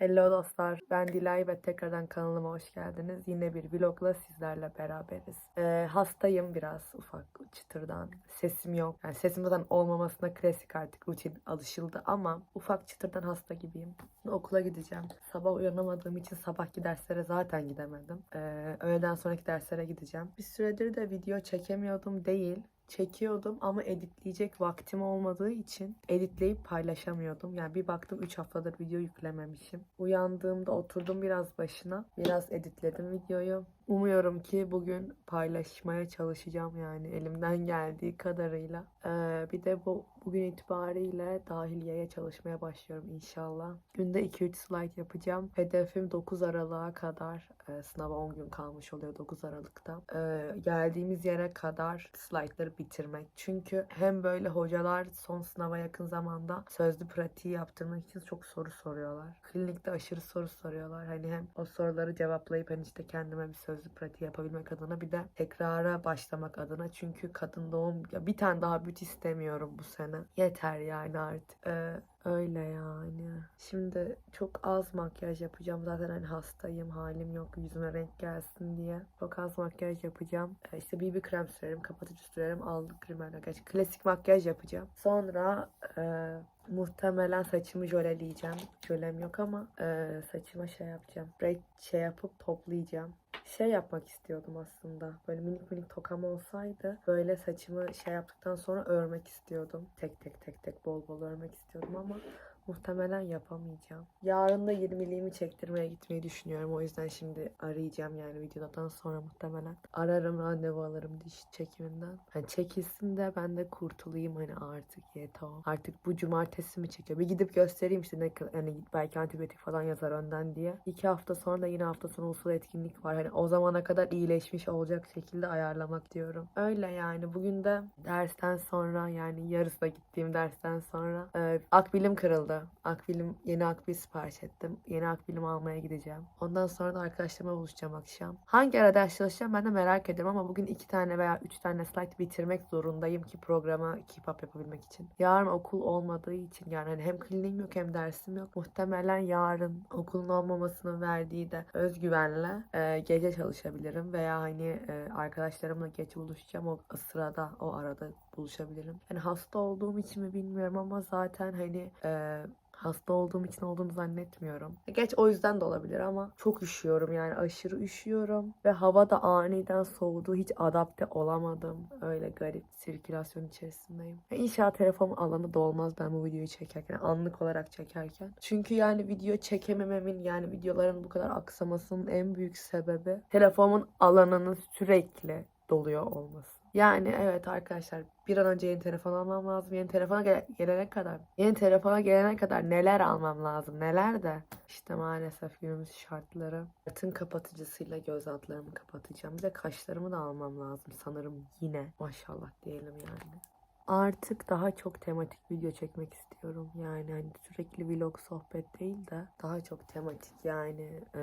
Hello dostlar, ben Dilay ve tekrardan kanalıma hoş geldiniz. Yine bir vlogla sizlerle beraberiz. Ee, hastayım biraz ufak çıtırdan. Sesim yok. Yani sesim zaten olmamasına klasik artık rutin alışıldı ama ufak çıtırdan hasta gibiyim. Okula gideceğim. Sabah uyanamadığım için sabahki derslere zaten gidemedim. Ee, öğleden sonraki derslere gideceğim. Bir süredir de video çekemiyordum değil çekiyordum ama editleyecek vaktim olmadığı için editleyip paylaşamıyordum. Yani bir baktım 3 haftadır video yüklememişim. Uyandığımda oturdum biraz başına. Biraz editledim videoyu. Umuyorum ki bugün paylaşmaya çalışacağım yani elimden geldiği kadarıyla. Ee, bir de bu bugün itibariyle dahiliyeye çalışmaya başlıyorum inşallah. Günde 2-3 slide yapacağım. Hedefim 9 Aralık'a kadar e, sınava 10 gün kalmış oluyor 9 Aralık'ta. Ee, geldiğimiz yere kadar slaytları bitirmek. Çünkü hem böyle hocalar son sınava yakın zamanda sözlü pratiği yaptırmak için çok soru soruyorlar. Klinikte aşırı soru soruyorlar. Hani hem o soruları cevaplayıp hani işte kendime bir sözlü pratiği yapabilmek adına bir de tekrara başlamak adına. Çünkü kadın doğum ya bir tane daha büt istemiyorum bu sene. Yeter yani artık. Ee, Öyle yani. Şimdi çok az makyaj yapacağım. Zaten hani hastayım. Halim yok. Yüzüme renk gelsin diye. Çok az makyaj yapacağım. Ee, işte BB krem sürerim. Kapatıcı sürerim. Allık rimel makyaj. Klasik makyaj yapacağım. Sonra e, muhtemelen saçımı jöleleyeceğim. Jölem yok ama e, saçıma şey yapacağım. Braid şey yapıp toplayacağım şey yapmak istiyordum aslında. Böyle minik minik tokam olsaydı böyle saçımı şey yaptıktan sonra örmek istiyordum. Tek tek tek tek bol bol örmek istiyordum ama muhtemelen yapamayacağım. Yarın da 20'liğimi çektirmeye gitmeyi düşünüyorum. O yüzden şimdi arayacağım yani videodan sonra muhtemelen. Ararım randevu alırım diş çekiminden. Hani çekilsin de ben de kurtulayım hani artık yeter. Artık bu cumartesi mi çekiyor? Bir gidip göstereyim işte ne kadar- hani belki antibiyotik falan yazar önden diye. İki hafta sonra da yine hafta sonu usul etkinlik var. Hani o zamana kadar iyileşmiş olacak şekilde ayarlamak diyorum. Öyle yani bugün de dersten sonra yani yarısına gittiğim dersten sonra e, akbilim kırıldı. Akbilim yeni akbil sipariş ettim. Yeni akbilimi almaya gideceğim. Ondan sonra da arkadaşlarımla buluşacağım akşam. Hangi ara ders çalışacağım ben de merak ediyorum ama bugün iki tane veya üç tane slide bitirmek zorundayım ki programa keep up yapabilmek için. Yarın okul olmadığı için yani hani hem kliniğim yok hem dersim yok. Muhtemelen yarın okulun olmamasının verdiği de özgüvenle e, gece çalışabilirim veya hani e, arkadaşlarımla geç buluşacağım o sırada o arada buluşabilirim. Yani hasta olduğum için mi bilmiyorum ama zaten hani e, hasta olduğum için olduğunu zannetmiyorum. Geç o yüzden de olabilir ama çok üşüyorum yani aşırı üşüyorum ve hava da aniden soğudu. Hiç adapte olamadım. Öyle garip sirkülasyon içerisindeyim. Ya İnşallah telefonun alanı dolmaz ben bu videoyu çekerken, anlık olarak çekerken. Çünkü yani video çekemememin yani videoların bu kadar aksamasının en büyük sebebi telefonumun alanının sürekli doluyor olması. Yani evet arkadaşlar bir an önce yeni telefon almam lazım. Yeni telefona gel- gelene kadar, yeni telefona gelene kadar neler almam lazım, neler de. İşte maalesef günümüz şartları. Tın kapatıcısıyla göz altlarımı kapatacağım. Bir de kaşlarımı da almam lazım sanırım yine. Maşallah diyelim yani. Artık daha çok tematik video çekmek istiyorum. Yani hani sürekli vlog sohbet değil de daha çok tematik yani e,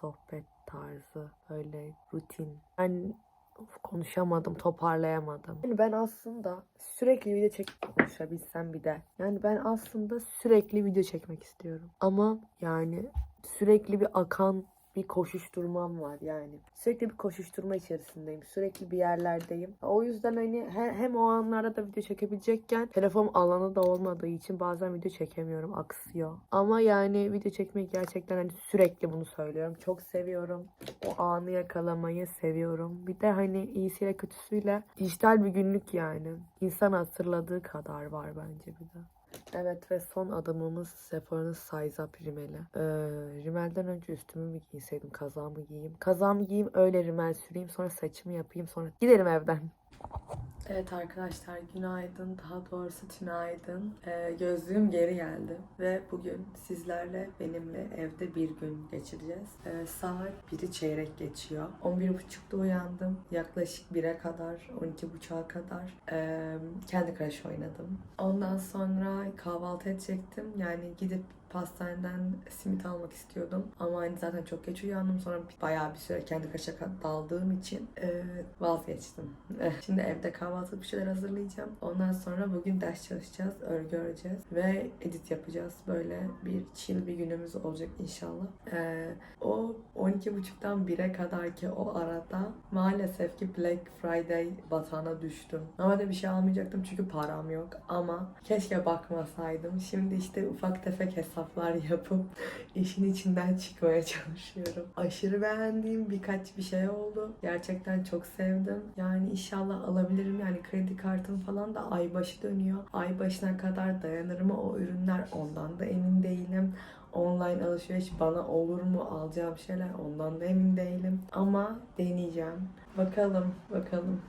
sohbet tarzı böyle rutin. Ben Of, konuşamadım, toparlayamadım. Yani ben aslında sürekli video çekip konuşabilsem bir de. Yani ben aslında sürekli video çekmek istiyorum. Ama yani sürekli bir akan bir koşuşturmam var yani. Sürekli bir koşuşturma içerisindeyim. Sürekli bir yerlerdeyim. O yüzden hani he- hem o anlarda da video çekebilecekken telefon alanı da olmadığı için bazen video çekemiyorum. Aksıyor. Ama yani video çekmeyi gerçekten hani sürekli bunu söylüyorum. Çok seviyorum. O anı yakalamayı seviyorum. Bir de hani iyisiyle kötüsüyle dijital bir günlük yani. İnsan hatırladığı kadar var bence bir de. Evet ve son adımımız Sephora'nın Size Up rimeli. Ee, rimelden önce üstümü mü giyseydim, kazağımı giyeyim. Kazağımı giyeyim, öyle rimel süreyim, sonra saçımı yapayım, sonra gidelim evden. Evet arkadaşlar günaydın daha doğrusu tünaydın. Ee, gözlüğüm geri geldi ve bugün sizlerle benimle evde bir gün geçireceğiz. Ee, saat 1'i çeyrek geçiyor. 11.30'da uyandım. Yaklaşık 1'e kadar 12.30'a kadar ee, kendi Crush oynadım. Ondan sonra kahvaltı edecektim. Yani gidip pastaneden simit almak istiyordum. Ama hani zaten çok geç uyandım. Sonra bayağı bir süre kendi kaşa daldığım için e, vazgeçtim. Şimdi evde kahvaltılık bir şeyler hazırlayacağım. Ondan sonra bugün ders çalışacağız, örgü öreceğiz ve edit yapacağız. Böyle bir chill bir günümüz olacak inşallah. E, o 12.30'dan 1'e kadar ki o arada maalesef ki Black Friday batağına düştüm. Normalde bir şey almayacaktım çünkü param yok ama keşke bakmasaydım. Şimdi işte ufak tefek hesaplar yapıp işin içinden çıkmaya çalışıyorum. Aşırı beğendiğim birkaç bir şey oldu. Gerçekten çok sevdim. Yani inşallah alabilirim. Yani kredi kartım falan da ay başı dönüyor. Ay başına kadar dayanır mı o ürünler ondan da emin değilim. Online alışveriş bana olur mu alacağım şeyler ondan da emin değilim. Ama deneyeceğim. Bakalım, bakalım.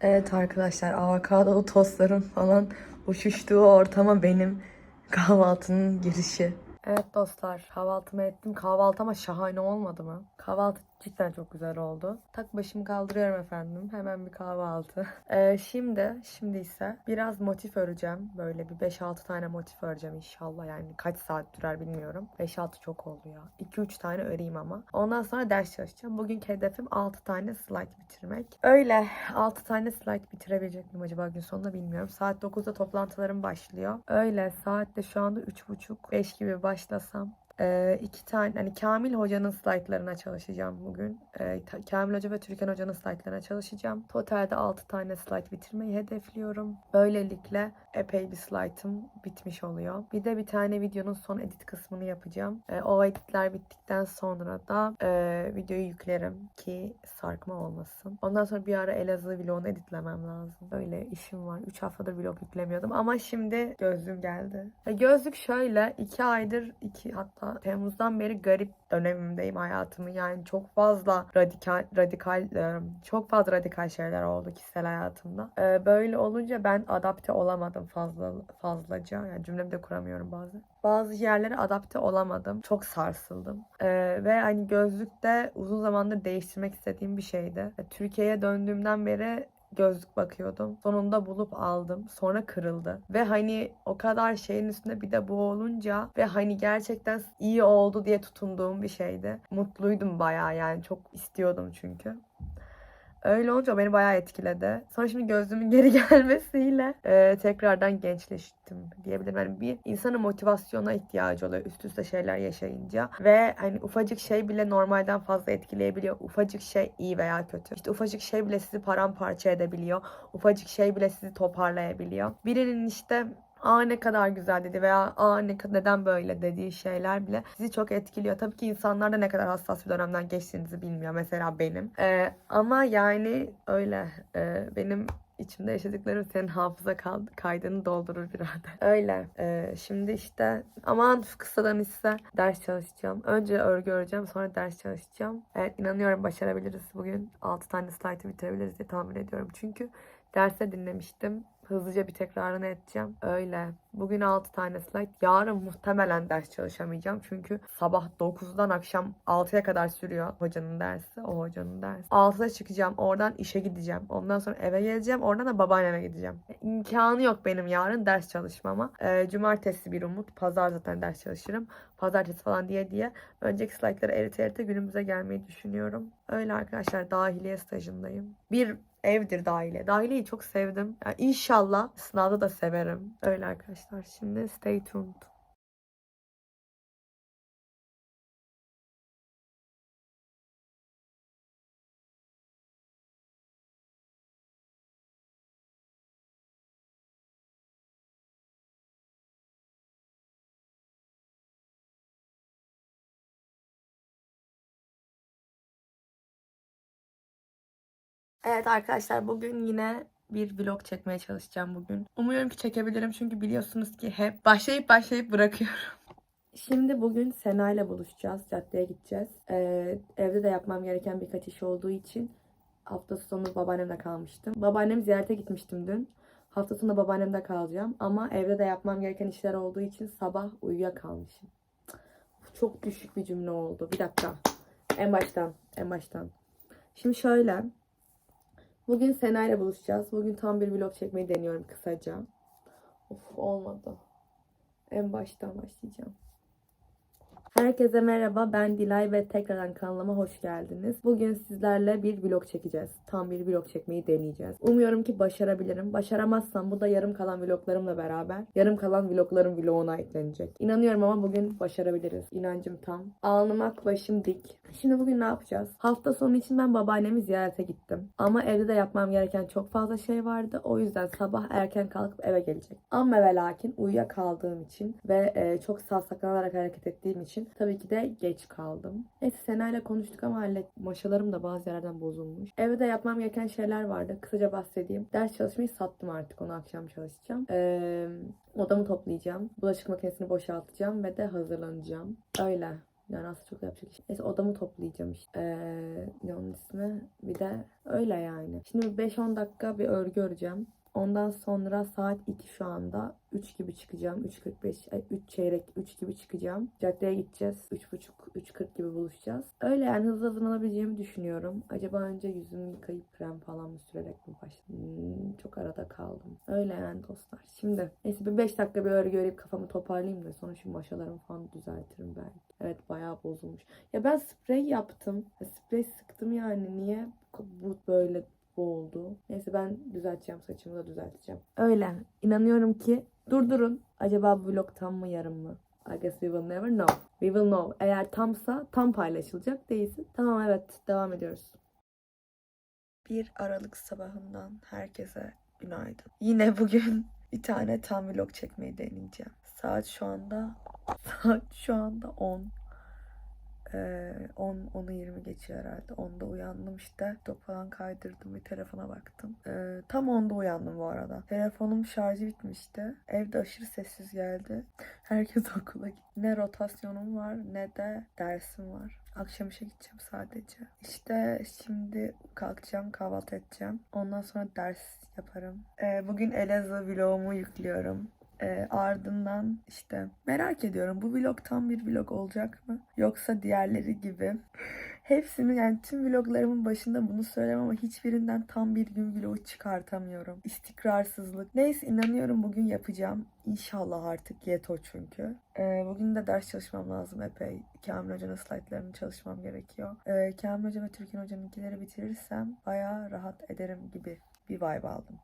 Evet arkadaşlar avokadolu tostların falan uçuştuğu ortama benim kahvaltının girişi. Evet dostlar kahvaltımı ettim. Kahvaltı ama şahane olmadı mı? Kahvaltı cidden çok güzel oldu. Tak başımı kaldırıyorum efendim. Hemen bir kahvaltı. Ee, şimdi, şimdi ise biraz motif öreceğim. Böyle bir 5-6 tane motif öreceğim inşallah. Yani kaç saat sürer bilmiyorum. 5-6 çok oldu ya. 2-3 tane öreyim ama. Ondan sonra ders çalışacağım. Bugünkü hedefim 6 tane slide bitirmek. Öyle 6 tane slide bitirebilecek miyim acaba gün sonunda bilmiyorum. Saat 9'da toplantılarım başlıyor. Öyle saat de şu anda 3.30-5 gibi başlasam ee, iki tane hani Kamil Hoca'nın slaytlarına çalışacağım bugün. Kamil Hoca ve Türkan Hoca'nın slaytlarına çalışacağım. Totalde 6 tane slayt bitirmeyi hedefliyorum. Böylelikle epey bir slaytım bitmiş oluyor. Bir de bir tane videonun son edit kısmını yapacağım. Ee, o editler bittikten sonra da e, videoyu yüklerim ki sarkma olmasın. Ondan sonra bir ara Elazığ vlogunu editlemem lazım. Öyle işim var. 3 haftadır vlog yüklemiyordum ama şimdi gözlüğüm geldi. E, gözlük şöyle 2 aydır 2 hatta Temmuz'dan beri garip dönemimdeyim hayatımı. Yani çok fazla radikal radikal e, çok fazla radikal şeyler oldu kişisel hayatımda. E, Böyle olunca ben adapte olamadım fazla fazlaca. Yani cümlemi de kuramıyorum bazen. Bazı yerlere adapte olamadım. Çok sarsıldım. E, ve hani gözlük de uzun zamandır değiştirmek istediğim bir şeydi. Türkiye'ye döndüğümden beri gözlük bakıyordum. Sonunda bulup aldım. Sonra kırıldı. Ve hani o kadar şeyin üstünde bir de bu olunca ve hani gerçekten iyi oldu diye tutunduğum bir şeydi. Mutluydum bayağı yani çok istiyordum çünkü. Öyle olunca beni bayağı etkiledi. Sonra şimdi gözlüğümün geri gelmesiyle e, tekrardan gençleştim diyebilirim. Yani bir insanın motivasyona ihtiyacı oluyor üst üste şeyler yaşayınca. Ve hani ufacık şey bile normalden fazla etkileyebiliyor. Ufacık şey iyi veya kötü. İşte ufacık şey bile sizi paramparça edebiliyor. Ufacık şey bile sizi toparlayabiliyor. Birinin işte Aa ne kadar güzel dedi veya aa ne neden böyle dediği şeyler bile sizi çok etkiliyor. Tabii ki insanlar da ne kadar hassas bir dönemden geçtiğinizi bilmiyor. Mesela benim. Ee, ama yani öyle ee, benim içimde yaşadıklarım senin hafıza kaldı, kaydını doldurur birader. Öyle. Ee, şimdi işte aman kısadan ise ders çalışacağım. Önce örgü öreceğim sonra ders çalışacağım. Evet inanıyorum başarabiliriz bugün. 6 tane slaytı bitirebiliriz diye tahmin ediyorum. Çünkü derse dinlemiştim. Hızlıca bir tekrarını edeceğim. Öyle. Bugün 6 tane slide. Yarın muhtemelen ders çalışamayacağım. Çünkü sabah 9'dan akşam 6'ya kadar sürüyor hocanın dersi. O hocanın dersi. 6'da çıkacağım. Oradan işe gideceğim. Ondan sonra eve geleceğim. Oradan da babaanneme gideceğim. İmkanı yok benim yarın ders çalışmama. Ee, cumartesi bir umut. Pazar zaten ders çalışırım. Pazartesi falan diye diye. Önceki slaytları erite erite günümüze gelmeyi düşünüyorum. Öyle arkadaşlar dahiliye stajındayım. Bir evdir dahiliye. Dahiliyeyi çok sevdim. Yani inşallah sınavda da severim. Öyle arkadaşlar. Şimdi stay tuned. Evet arkadaşlar bugün yine bir vlog çekmeye çalışacağım bugün. Umuyorum ki çekebilirim çünkü biliyorsunuz ki hep başlayıp başlayıp bırakıyorum. Şimdi bugün Sena ile buluşacağız. Caddeye gideceğiz. Ee, evde de yapmam gereken birkaç iş olduğu için hafta sonu babaannemle kalmıştım. Babaannem ziyarete gitmiştim dün. Hafta sonu babaannemde kalacağım. Ama evde de yapmam gereken işler olduğu için sabah uyuyakalmışım. Çok düşük bir cümle oldu. Bir dakika. En baştan. En baştan. Şimdi şöyle. Bugün Sena ile buluşacağız. Bugün tam bir vlog çekmeyi deniyorum kısaca. Of olmadı. En baştan başlayacağım. Herkese merhaba ben Dilay ve tekrardan kanalıma hoş geldiniz. Bugün sizlerle bir vlog çekeceğiz. Tam bir vlog çekmeyi deneyeceğiz. Umuyorum ki başarabilirim. Başaramazsam bu da yarım kalan vloglarımla beraber yarım kalan vloglarım vloguna eklenecek. İnanıyorum ama bugün başarabiliriz. İnancım tam. Alnımak başım dik. Şimdi bugün ne yapacağız? Hafta sonu için ben babaannemi ziyarete gittim. Ama evde de yapmam gereken çok fazla şey vardı. O yüzden sabah erken kalkıp eve gelecek. Ama ve lakin uyuyakaldığım için ve e, çok saklanarak hareket ettiğim için tabii ki de geç kaldım. Neyse Sena ile konuştuk ama hallet. Maşalarım da bazı yerlerden bozulmuş. Evde yapmam gereken şeyler vardı. Kısaca bahsedeyim. Ders çalışmayı sattım artık. Onu akşam çalışacağım. Ee, odamı toplayacağım. Bulaşık makinesini boşaltacağım ve de hazırlanacağım. Öyle. Yani aslında çok yapacak iş. Neyse odamı toplayacağım işte. Ee, ne onun ismi? Bir de öyle yani. Şimdi bir 5-10 dakika bir örgü öreceğim. Ondan sonra saat 2 şu anda. 3 gibi çıkacağım. 3.45, ay 3 çeyrek 3 gibi çıkacağım. Caddeye gideceğiz. 3.30, 3.40 gibi buluşacağız. Öyle yani hızlı hazırlanabileceğimi düşünüyorum. Acaba önce yüzümü yıkayıp krem falan mı sürerek mi başlayayım? Hmm, çok arada kaldım. Öyle yani dostlar. Şimdi neyse bir 5 dakika bir örgü örüp kafamı toparlayayım da sonra şu maşalarımı falan düzeltirim belki. Evet bayağı bozulmuş. Ya ben sprey yaptım. Ya sprey sıktım yani. Niye bu böyle bu oldu. Neyse ben düzelteceğim saçımı da düzelteceğim. Öyle. İnanıyorum ki durdurun. Acaba bu vlog tam mı yarım mı? I guess we will never know. We will know. Eğer tamsa tam paylaşılacak değilse. Tamam evet devam ediyoruz. 1 Aralık sabahından herkese günaydın. Yine bugün bir tane tam vlog çekmeyi deneyeceğim. Saat şu anda saat şu anda 10. Ee, 10 10'u 20 geçiyor herhalde. 10'da uyandım işte. Top falan kaydırdım bir telefona baktım. Ee, tam 10'da uyandım bu arada. Telefonum şarjı bitmişti. Evde aşırı sessiz geldi. Herkes okula gitti. Ne rotasyonum var ne de dersim var. Akşam işe gideceğim sadece. İşte şimdi kalkacağım, kahvaltı edeceğim. Ondan sonra ders yaparım. Ee, bugün Elazığ vlogumu yüklüyorum. Ee, ardından işte merak ediyorum bu vlog tam bir vlog olacak mı? Yoksa diğerleri gibi. Hepsini yani tüm vloglarımın başında bunu söylemem ama hiçbirinden tam bir gün vlogu çıkartamıyorum. İstikrarsızlık. Neyse inanıyorum bugün yapacağım. İnşallah artık yeto çünkü. Ee, bugün de ders çalışmam lazım epey. Kamil Hoca'nın slaytlarını çalışmam gerekiyor. Ee, Kamil Hoca ve Türkan Hoca'nınkileri bitirirsem bayağı rahat ederim gibi bir vibe aldım.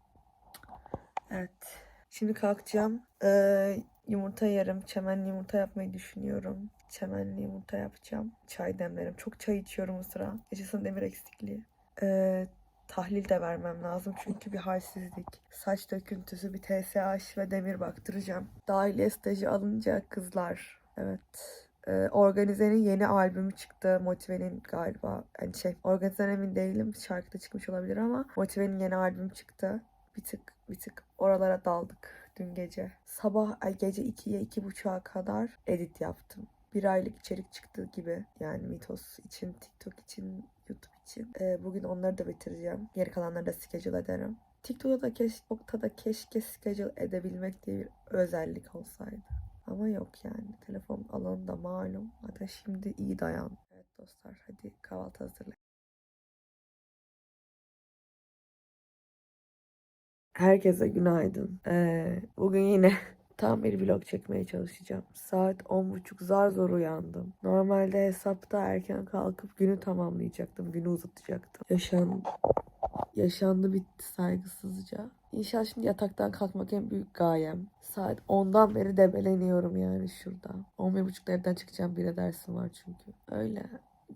Evet. Şimdi kalkacağım. Ee, yumurta yarım. Çemenli yumurta yapmayı düşünüyorum. Çemenli yumurta yapacağım. Çay demlerim. Çok çay içiyorum o sıra. Yaşasın demir eksikliği. Ee, tahlil de vermem lazım. Çünkü bir halsizlik. Saç döküntüsü, bir TSH ve demir baktıracağım. Dahiliye stajı alınca kızlar. Evet. Ee, Organize'nin yeni albümü çıktı. Motive'nin galiba. Yani şey, Organize'den emin değilim. Şarkıda çıkmış olabilir ama Motive'nin yeni albüm çıktı. Bir tık bir tık oralara daldık dün gece. Sabah ay gece 2'ye 2.30'a kadar edit yaptım. Bir aylık içerik çıktı gibi. Yani Mitos için, TikTok için, YouTube için. Ee, bugün onları da bitireceğim. Geri kalanları da schedule ederim. TikTok'ta da, keş, da keşke schedule edebilmek diye bir özellik olsaydı. Ama yok yani. Telefon alanı da malum. Hatta şimdi iyi dayan. Evet dostlar hadi kahvaltı hazırlayın. Herkese günaydın. Ee, bugün yine tam bir vlog çekmeye çalışacağım. Saat 10.30 zar zor uyandım. Normalde hesapta erken kalkıp günü tamamlayacaktım. Günü uzatacaktım. Yaşan, yaşandı bitti saygısızca. İnşallah şimdi yataktan kalkmak en büyük gayem. Saat 10'dan beri debeleniyorum yani şurada. 11.30'da evden çıkacağım. Bir dersim var çünkü. Öyle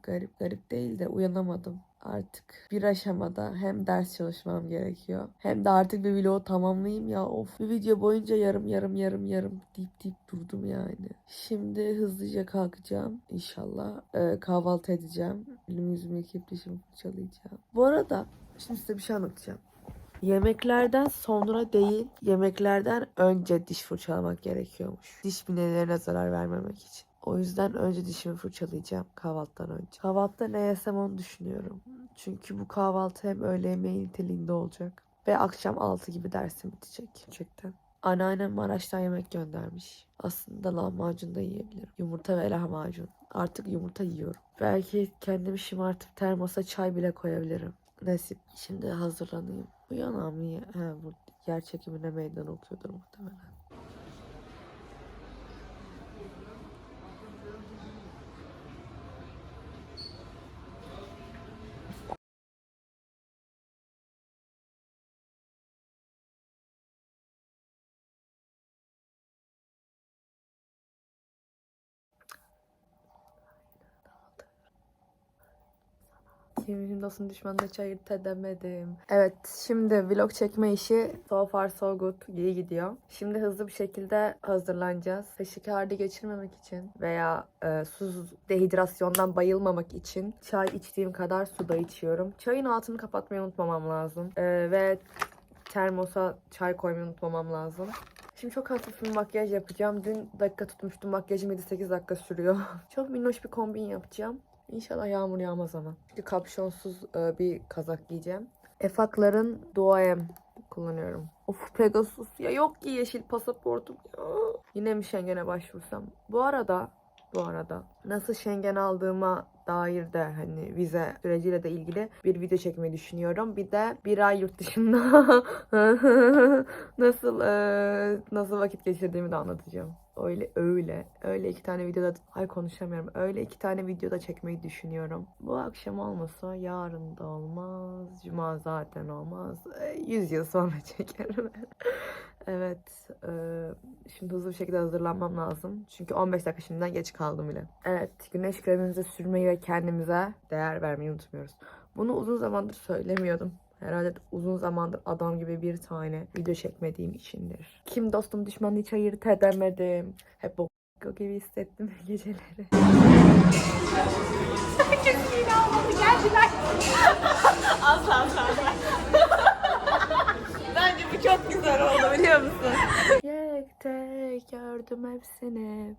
garip garip değil de uyanamadım. Artık bir aşamada hem ders çalışmam gerekiyor hem de artık bir vlogu tamamlayayım ya of bir video boyunca yarım yarım yarım yarım deyip deyip durdum yani. Şimdi hızlıca kalkacağım inşallah Ee, kahvaltı edeceğim. Elimi yüzümü yıkayıp dişimi fırçalayacağım. Bu arada şimdi size bir şey anlatacağım. Yemeklerden sonra değil, yemeklerden önce diş fırçalamak gerekiyormuş. Diş binelerine zarar vermemek için. O yüzden önce dişimi fırçalayacağım kahvaltıdan önce. Kahvaltıda ne yesem onu düşünüyorum. Çünkü bu kahvaltı hem öğle yemeği niteliğinde olacak. Ve akşam 6 gibi dersim bitecek. Gerçekten. Anneannem Maraş'tan yemek göndermiş. Aslında lahmacun da yiyebilirim. Yumurta ve lahmacun. Artık yumurta yiyorum. Belki kendimi şımartıp termosa çay bile koyabilirim. Nasip. Şimdi hazırlanayım. Uyanam mı? He, bu yer çekimine meydan okuyordur muhtemelen. Kimin dostum düşmanına çayır edemedim. Evet şimdi vlog çekme işi so far so good iyi gidiyor. Şimdi hızlı bir şekilde hazırlanacağız. Taşikardi geçirmemek için veya e, susuz dehidrasyondan bayılmamak için çay içtiğim kadar su da içiyorum. Çayın altını kapatmayı unutmamam lazım. E, ve termosa çay koymayı unutmamam lazım. Şimdi çok hafif bir makyaj yapacağım. Dün dakika tutmuştum. Makyajım 7-8 dakika sürüyor. çok minnoş bir kombin yapacağım. İnşallah yağmur yağmaz ama. Çünkü kapşonsuz e, bir kazak giyeceğim. Efakların Duaem kullanıyorum. Of Pegasus ya yok ki yeşil pasaportum ya. Yine mi Schengen'e başvursam? Bu arada bu arada nasıl Schengen aldığıma dair de hani vize süreciyle de ilgili bir video çekmeyi düşünüyorum. Bir de bir ay yurt dışında nasıl e, nasıl vakit geçirdiğimi de anlatacağım. Öyle öyle öyle iki tane videoda ay konuşamıyorum. Öyle iki tane videoda çekmeyi düşünüyorum. Bu akşam olmasa yarın da olmaz. Cuma zaten olmaz. E, Yüz yıl sonra çekerim. Evet. e, şimdi hızlı bir şekilde hazırlanmam lazım. Çünkü 15 dakika şimdiden geç kaldım bile. Evet. Güneş kremimizi sürmeyi ve kendimize değer vermeyi unutmuyoruz. Bunu uzun zamandır söylemiyordum. Herhalde uzun zamandır adam gibi bir tane video çekmediğim içindir. Kim dostum düşmanı hiç ayırt edemedim. Hep o gibi hissettim geceleri. Bence bu çok güzel oldu biliyor musun? Yekte gördüm hepsini.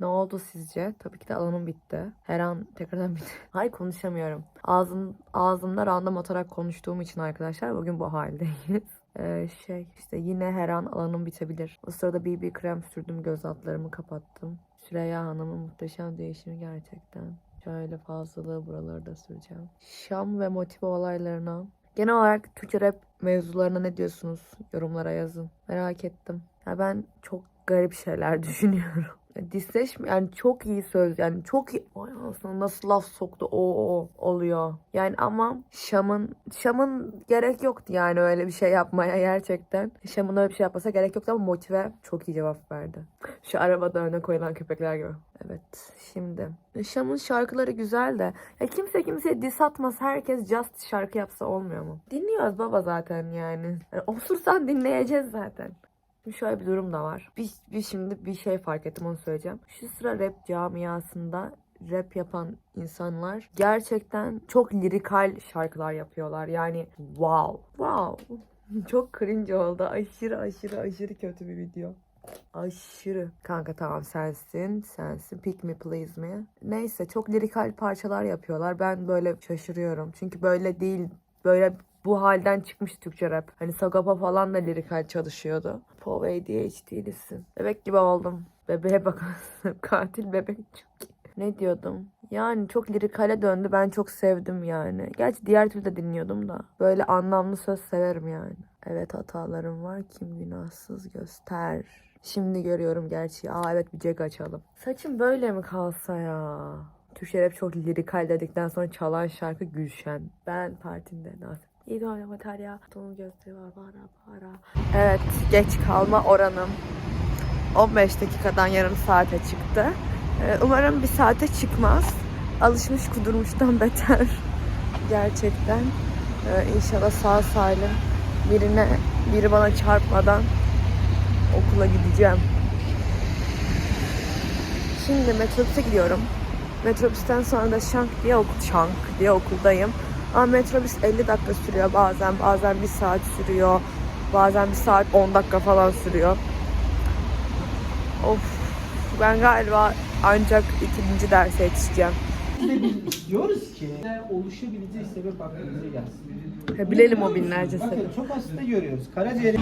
Ne oldu sizce? Tabii ki de alanım bitti. Her an tekrardan bitti. Hay konuşamıyorum. Ağzım, ağzımda random atarak konuştuğum için arkadaşlar bugün bu haldeyiz. Ee, şey işte yine her an alanım bitebilir. O sırada BB krem sürdüm göz altlarımı kapattım. Süreyya Hanım'ın muhteşem değişimi gerçekten. Şöyle fazlalığı buraları da süreceğim. Şam ve motive olaylarına Genel olarak Türkçe rap mevzularına ne diyorsunuz? Yorumlara yazın. Merak ettim. Ya ben çok garip şeyler düşünüyorum. Disleşme yani çok iyi söz yani çok iyi. Vay anasını nasıl laf soktu o, o oluyor. Yani ama Şam'ın Şam'ın gerek yoktu yani öyle bir şey yapmaya gerçekten. Şam'ın öyle bir şey yapmasa gerek yoktu ama motive çok iyi cevap verdi. Şu arabada öne koyulan köpekler gibi. Evet şimdi. Şam'ın şarkıları güzel de. Ya kimse kimseye diss atmaz. Herkes just şarkı yapsa olmuyor mu? Dinliyoruz baba zaten yani. yani osursan dinleyeceğiz zaten. Şimdi şöyle bir durum da var. Bir, bir şimdi bir şey fark ettim onu söyleyeceğim. Şu sıra rap camiasında rap yapan insanlar gerçekten çok lirikal şarkılar yapıyorlar. Yani wow. Wow. Çok cringe oldu. Aşırı aşırı aşırı kötü bir video. Aşırı. Kanka tamam sensin. Sensin. Pick me please me. Neyse çok lirikal parçalar yapıyorlar. Ben böyle şaşırıyorum. Çünkü böyle değil. Böyle bu halden çıkmış Türkçe rap. Hani Sagopa falan da lirikal çalışıyordu. Pov ADHD'lisin. Bebek gibi oldum. Bebeğe bakın. Katil bebek iyi. Ne diyordum? Yani çok lirikale döndü. Ben çok sevdim yani. Gerçi diğer türlü de dinliyordum da. Böyle anlamlı söz severim yani. Evet hatalarım var. Kim günahsız göster. Şimdi görüyorum gerçi. Aa evet bir cek açalım. Saçım böyle mi kalsa ya? Türkçe rap çok lirikal dedikten sonra çalan şarkı Gülşen. Ben partinde nasip. İyi de mater ya. Onun gözleri var bara bara. Evet geç kalma oranım 15 dakikadan yarım saate çıktı. Ee, Umarım bir saate çıkmaz. Alışmış kudurmuştan beter. Gerçekten. Ee, inşallah sağ salim birine biri bana çarpmadan okula gideceğim. Şimdi metrobüse gidiyorum. Metrobüsten sonra da şank diye okul şank diye okuldayım. Ama metrobüs 50 dakika sürüyor bazen, bazen 1 saat sürüyor. Bazen 1 saat 10 dakika falan sürüyor. Of ben galiba ancak ikinci derse yetişeceğim. İstiyoruz ki oluşabileceği sebep aklımıza gelsin. Bilelim o binlerce Bakın sebep. çok hasta görüyoruz. Karaciğerin